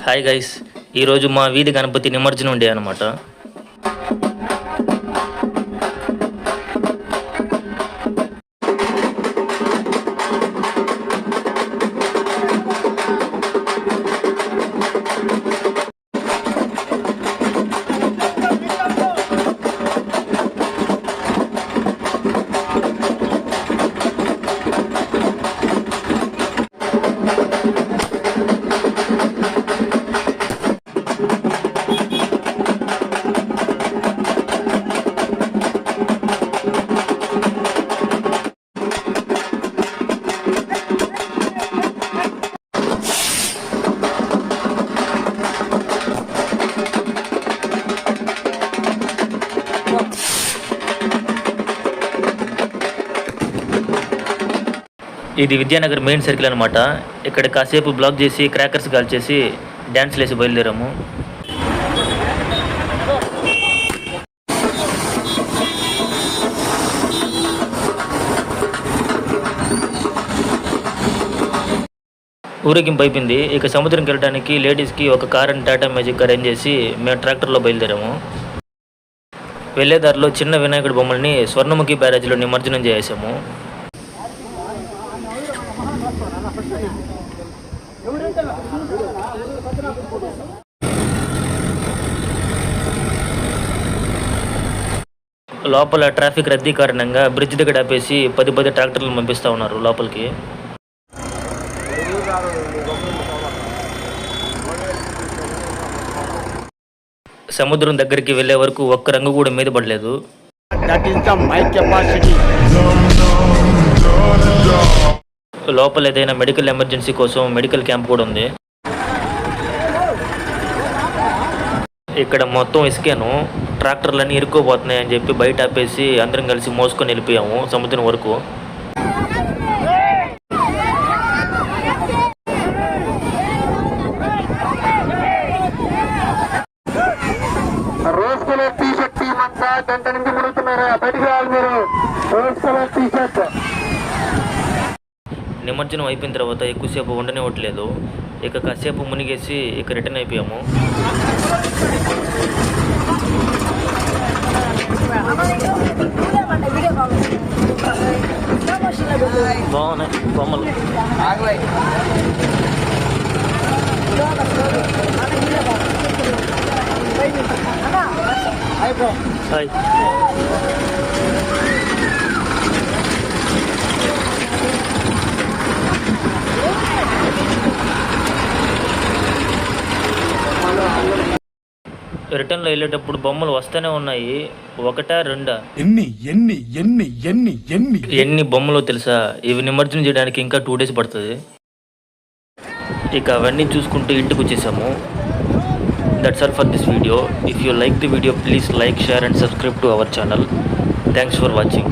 Hi guys ఈరోజు మా వీధి గణపతి నిమజ్జనం ఉండే అనమాట ఇది విద్యానగర్ మెయిన్ సర్కిల్ అనమాట ఇక్కడ కాసేపు బ్లాక్ చేసి క్రాకర్స్ కాల్చేసి డ్యాన్స్ వేసి బయలుదేరాము. ఊరేగింపు అయిపోయింది. ఇక సముద్రంకి వెళ్ళడానికి లేడీస్కి ఒక car and Tata magic arrange చేసి మేము ట్రాక్టర్లో బయలుదేరాము. వెళ్ళేదారిలో చిన్న వినాయకుడి బొమ్మల్ని స్వర్ణముఖి బ్యారేజ్లో నిమజ్జనం చేసాము లోపల ట్రాఫిక్ రద్దీ కారణంగా బ్రిడ్జ్ దగ్గర ఆపేసి పది పది ట్రాక్టర్లు పంపిస్తూ ఉన్నారు లోపలికి. సముద్రం దగ్గరికి వెళ్ళే వరకు ఒక్క రంగు కూడా మీద పడలేదు. That is the my capacity లోపల ఏదైనా మెడికల్ ఎమర్జెన్సీ కోసం మెడికల్ క్యాంప్ కూడా ఉంది. ఇక్కడ మొత్తం ఇసుకాను ట్రాక్టర్లన్నీ ఇరుక్కుపోతున్నాయి అని చెప్పి బయట ఆపేసి అందరం కలిసి మోసుకొని వెళ్ళిపోయాము సముద్రం వరకు. Rose colour T shirt team అంతా గంట నుంచి ముడుగుతున్నారు? బయటికి రావాలి మీరు. రోజ్ కలర్ టీ షర్ట్ నిమజ్జనం అయిపోయిన తర్వాత ఎక్కువసేపు ఉండనివ్వట్లేదు. ఇక కాసేపు మునిగేసి ఇక రిటర్న్ అయిపోయాము. బాగున్నాయి బొమ్మలు. హాయ్. రిటర్న్లో వెళ్ళేటప్పుడు బొమ్మలు వస్తూనే ఉన్నాయి. ఒకటా రెండా? ఎన్ని ఎన్ని ఎన్ని ఎన్ని ఎన్ని? ఎన్ని బొమ్మలో తెలుసా? ఇవి నిమజ్జనం చేయడానికి ఇంకా టూ డేస్ పడుతుంది. ఇక అవన్నీ చూసుకుంటూ ఇంటికి వచ్చేసాము. That's all for this video if you like the video please like share and subscribe to our channel thanks for watching